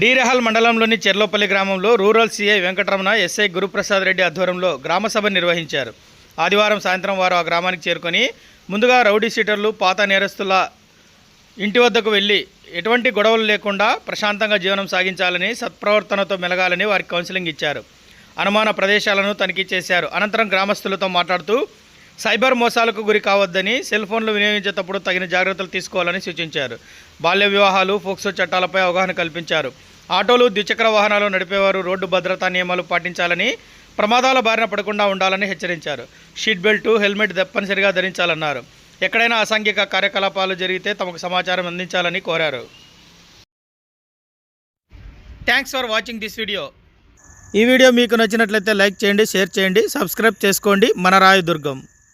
డీరెహల్ మండలంలోని చెర్లోపల్లి గ్రామంలో rural CI Venkataramana SI Guruprasad Reddy ఆధ్వర్యంలో గ్రామసభ నిర్వహించారు. ఆదివారం సాయంత్రం వారు ఆ గ్రామానికి చేరుకొని ముందుగా రౌడీ షీటర్లు పాత నేరస్తుల ఇంటి వద్దకు వెళ్ళి ఎటువంటి గొడవలు లేకుండా ప్రశాంతంగా జీవనం సాగించాలని సత్ప్రవర్తనతో మెలగాలని వారికి కౌన్సిలింగ్ ఇచ్చారు. అనుమాన ప్రదేశాలను తనిఖీ చేశారు. అనంతరం గ్రామస్తులతో మాట్లాడుతూ సైబర్ మోసాలకు గురి కావద్దని సెల్ ఫోన్లు వినియోగించేటప్పుడు తగిన జాగ్రత్తలు తీసుకోవాలని సూచించారు. బాల్య వివాహాలు ఫోక్సో చట్టాలపై అవగాహన కల్పించారు. ఆటోలు ద్విచక్ర వాహనాలు నడిపేవారు రోడ్డు భద్రతా నియమాలు పాటించాలని ప్రమాదాల బారిన పడకుండా ఉండాలని హెచ్చరించారు. షీట్ బెల్ట్ హెల్మెట్ తప్పనిసరిగా ధరించాలన్నారు. ఎక్కడైనా అసాంఘిక కార్యకలాపాలు జరిగితే తమకు సమాచారం అందించాలని కోరారు. Thanks for watching this video ఈ వీడియో మీకు నచ్చినట్లయితే లైక్ చేయండి షేర్ చేయండి సబ్స్క్రైబ్ చేసుకోండి. మన రాయదుర్గం.